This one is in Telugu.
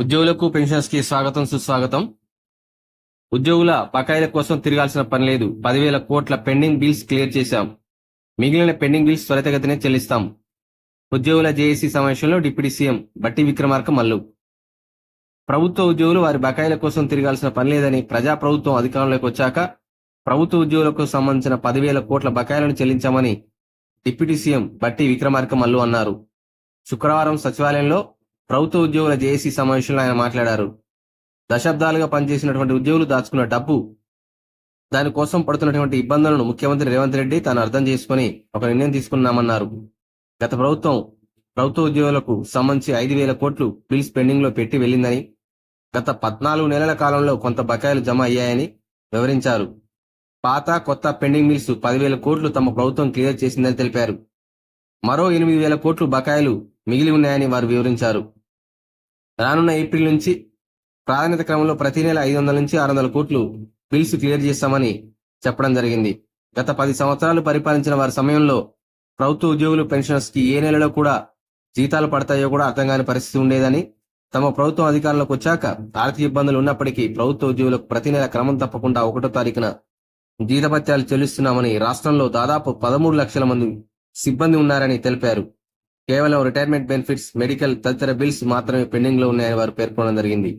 ఉద్యోగులకు పెన్షన్స్కి స్వాగతం సుస్వాగతం. ఉద్యోగుల బకాయిల కోసం తిరగాల్సిన పని లేదు. పదివేల కోట్ల పెండింగ్ బిల్స్ క్లియర్ చేశాం. మిగిలిన పెండింగ్ బిల్స్ త్వరితగతినే చెల్లిస్తాం. ఉద్యోగుల జేఏసీ సమావేశంలో డిప్యూటీ సీఎం బట్టి విక్రమార్క మల్లు. ప్రభుత్వ ఉద్యోగులు వారి బకాయిల కోసం తిరగాల్సిన పని లేదని ప్రజా ప్రభుత్వం అధికారంలోకి వచ్చాక ప్రభుత్వ ఉద్యోగులకు సంబంధించిన పదివేల కోట్ల బకాయిలను చెల్లించామని డిప్యూటీ సీఎం బట్టి విక్రమార్క మల్లు అన్నారు. శుక్రవారం సచివాలయంలో ప్రభుత్వ ఉద్యోగుల జేఏసీ సమావేశంలో ఆయన మాట్లాడారు. దశాబ్దాలుగా పనిచేసినటువంటి ఉద్యోగులు దాచుకున్న డబ్బు దానికోసం పడుతున్నటువంటి ఇబ్బందులను ముఖ్యమంత్రి రేవంత్ రెడ్డి తాను అర్థం చేసుకుని ఒక నిర్ణయం తీసుకున్నామన్నారు. గత ప్రభుత్వం ప్రభుత్వ ఉద్యోగులకు సంబంధించి ఐదు వేల కోట్లు బిల్స్ పెండింగ్లో పెట్టి వెళ్ళిందని గత పద్నాలుగు నెలల కాలంలో కొంత బకాయిలు జమ అయ్యాయని వివరించారు. పాత కొత్త పెండింగ్ బిల్స్ పదివేల కోట్లు తమ ప్రభుత్వం క్లియర్ చేసిందని తెలిపారు. మరో ఎనిమిది వేల కోట్లు బకాయిలు మిగిలి ఉన్నాయని వారు వివరించారు. రానున్న ఏప్రిల్ నుంచి ప్రాధాన్యత క్రమంలో ప్రతి నెల ఐదు వందల నుంచి ఆరు వందల కోట్లు బిల్స్ క్లియర్ చేస్తామని చెప్పడం జరిగింది. గత పది సంవత్సరాలు పరిపాలించిన వారి సమయంలో ప్రభుత్వ ఉద్యోగులు పెన్షనర్స్కి ఏ నెలలో కూడా జీతాలు పడతాయో కూడా అర్థం కాని పరిస్థితి ఉండేదని తమ ప్రభుత్వం అధికారంలోకి వచ్చాక ఆర్థిక ఇబ్బందులు ఉన్నప్పటికీ ప్రభుత్వ ఉద్యోగులకు ప్రతి నెల క్రమం తప్పకుండా ఒకటో తారీఖున జీతభత్యాలు చెల్లిస్తున్నామని రాష్ట్రంలో దాదాపు పదమూడు లక్షల మంది సిబ్బంది ఉన్నారని తెలిపారు. కేవలం రిటైర్మెంట్ బెనిఫిట్స్ మెడికల్ తదితర బిల్స్ మాత్రమే పెండింగ్లో ఉన్నాయని వారు పేర్కొనడం జరిగింది.